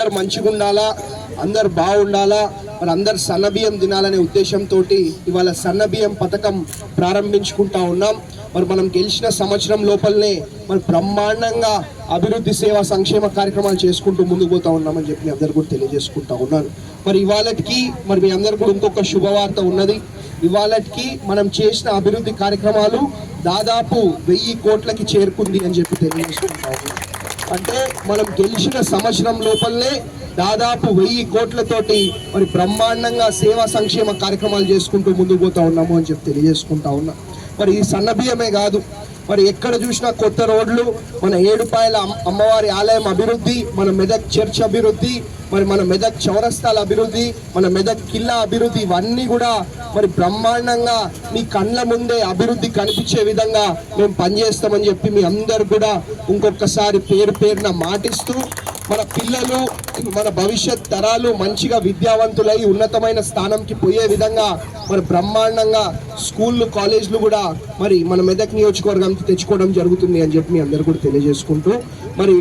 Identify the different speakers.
Speaker 1: అందరు మంచిగా ఉండాలా? అందరు బాగుండాలా? మరి అందరు సన్నబియ్యం తినాలనే ఉద్దేశంతో ఇవాళ సన్నబియ్యం పథకం ప్రారంభించుకుంటా ఉన్నాం. మరి మనం గెలిచిన సంవత్సరం లోపలనే మరి బ్రహ్మాండంగా అభివృద్ధి సేవా సంక్షేమ కార్యక్రమాలు చేసుకుంటూ ముందుకు పోతా ఉన్నామని చెప్పి అందరు కూడా తెలియజేసుకుంటా ఉన్నాను మరి ఇవాళకి మరి మీ అందరు కూడా ఇంకొక శుభవార్త ఉన్నది. ఇవాళకి మనం చేసిన అభివృద్ధి కార్యక్రమాలు దాదాపు వెయ్యి కోట్లకి చేరుకుంది అని చెప్పి తెలియజేసుకుంటా అంటే మనం గెలిచిన సంవత్సరం లోపలనే దాదాపు వెయ్యి కోట్లతోటి మరి బ్రహ్మాండంగా సేవా సంక్షేమ కార్యక్రమాలు చేసుకుంటూ ముందుకు పోతా ఉన్నాము అని చెప్పి తెలియజేసుకుంటా ఉన్నా. మరి ఈ సన్నబియ్యమే కాదు మరి ఎక్కడ చూసినా కొత్త రోడ్లు మన ఏడుపాయల అమ్మవారి ఆలయం అభివృద్ధి మన మెదక్ చర్చ్ అభివృద్ధి మరి మన మెదక్ చౌరస్తాల అభివృద్ధి మన మెదక్ కిల్లా అభివృద్ధి ఇవన్నీ కూడా మరి బ్రహ్మాండంగా మీ కళ్ళ ముందే అభివృద్ధి కనిపించే విధంగా మేము పనిచేస్తామని చెప్పి మీ అందరు కూడా ఇంకొకసారి పేరు పేరున మాటిస్తూ మన పిల్లలు మన భవిష్యత్ తరాలు మంచిగా విద్యావంతులై ఉన్నతమైన స్థానంకి పోయే విధంగా మరి బ్రహ్మాండంగా స్కూళ్ళు కాలేజీలు కూడా మరి మన మెదక్ నియోజకవర్గానికి తెచ్చుకోవడం జరుగుతుంది అని చెప్పి మీ అందరు కూడా తెలియజేసుకుంటూ మరి